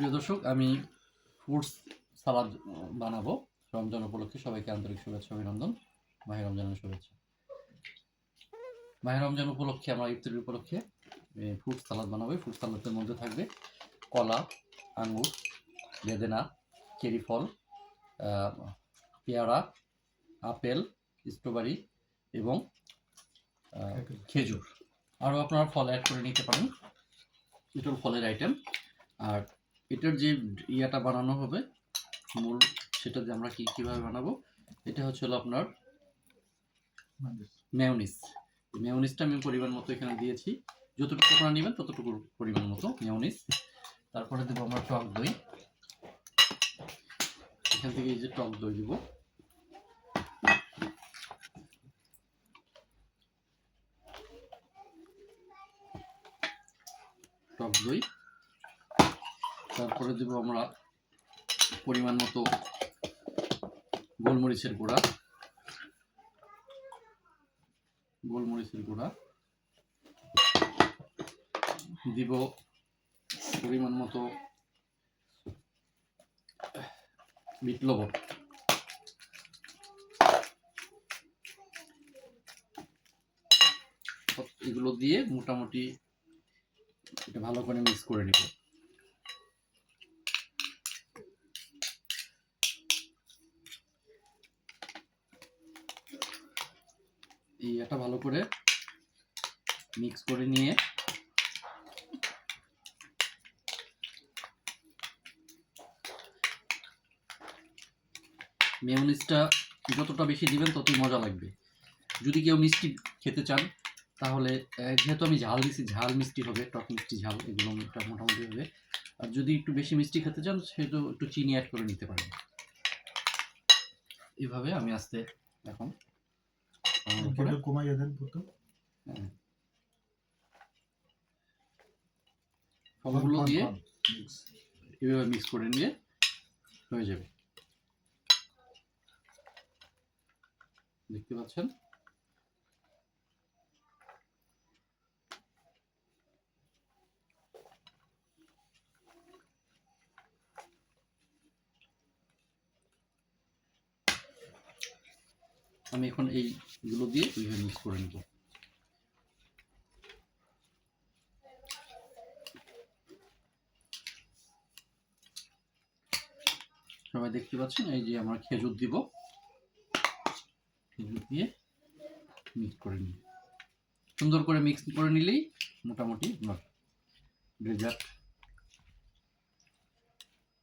প্রিয় দর্শক আমি ফ্রুটস সালাদ বানাবো। রমজান উপলক্ষে সবাইকে আন্তরিক শুভেচ্ছা অভিনন্দন। মাহের রমজানের শুভেচ্ছা। মাহের রমজান উপলক্ষে আমরা ইফতারের উপলক্ষে ফ্রুট সালাদ বানাবো। ফ্রুট সালাদের মধ্যে থাকবে কলা আঙুর বেদেনা চেরি ফল পেয়ারা আপেল স্ট্রবেরি এবং খেজুর। আরও আপনারা ফল অ্যাড করে নিতে পারেন। এটার ফলের আইটেম আর এটার যে ইয়াটা বানানো হবে মূল সেটা দিয়ে আমরা কি কীভাবে বানাবো এটা হচ্ছে হলো আপনার মেয়নিস মেয়নিসটা আমি পরিমাণ মতো এখানে দিয়েছি। যতটুকু আপনারা নেবেন ততটুকু পরিমাণ মতো মেয়নিস তারপরে দেবো আমরা টক দই। এখান থেকে এই যে টক দই দিব। টক দই। তারপরে দেবো আমরা পরিমাণ মতো গোলমরিচের গুঁড়া। গোলমরিচের গুঁড়া। দিব পরিমাণ মতো বিট লবণ এগুলো দিয়ে মোটামুটি এটা ভালো করে মিক্স করে নিব। এটা ভালো করে মিক্স করে নিয়ে মেয়নিজটা যতটা বেশি দিবেন ততই মজা লাগবে। যদি কেউ মিষ্টি খেতে চান, তাহলে যেহেতু আমি ঝাল দিছি, ঝাল মিষ্টি হবে, টক মিষ্টি ঝাল, এগুলো মোটামুটি হবে। আর যদি একটু বেশি মিষ্টি খেতে চান, সেহেতু একটু চিনি অ্যাড করে নিতে পারেন। এভাবে আমি আস্তে এখন উপরে কমাইয়া দেন প্রথম। ফলগুলো দিয়ে এভাবে মিক্স করে নিয়ে হয়ে যাবে দেখতে পাচ্ছেন আমি এখন এইগুলো দিয়ে এইভাবে মিক্স করে নেব। সবাই দেখতে পাচ্ছেন? এই যে আমরা খেজুর দিব। খেজুর দিয়ে মিক্স করে নিই। সুন্দর করে মিক্স করে নিলেই মোটামুটি ডেজার্ট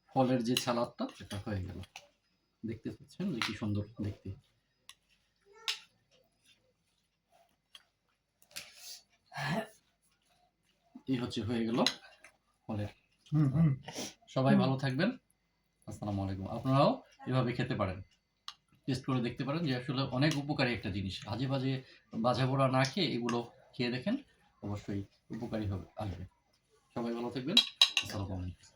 ফলের যে সালাদটা, সেটা হয়ে গেল। দেখতে পাচ্ছেন যে কি সুন্দর দেখতে। এই হচ্ছে হয়ে গেল ফলের হুম হুম। সবাই ভালো থাকবেন। আসসালামু আলাইকুম। আপনারাও এভাবে খেতে পারেন। টেস্ট করে দেখতে পারেন যে আসলে অনেক উপকারী একটা জিনিস। আজে বাজে বাজা পোড়া না খেয়ে এগুলো খেয়ে দেখেন অবশ্যই উপকারী হবে আসবে। সবাই ভালো থাকবেন। আসসালামু আলাইকুম।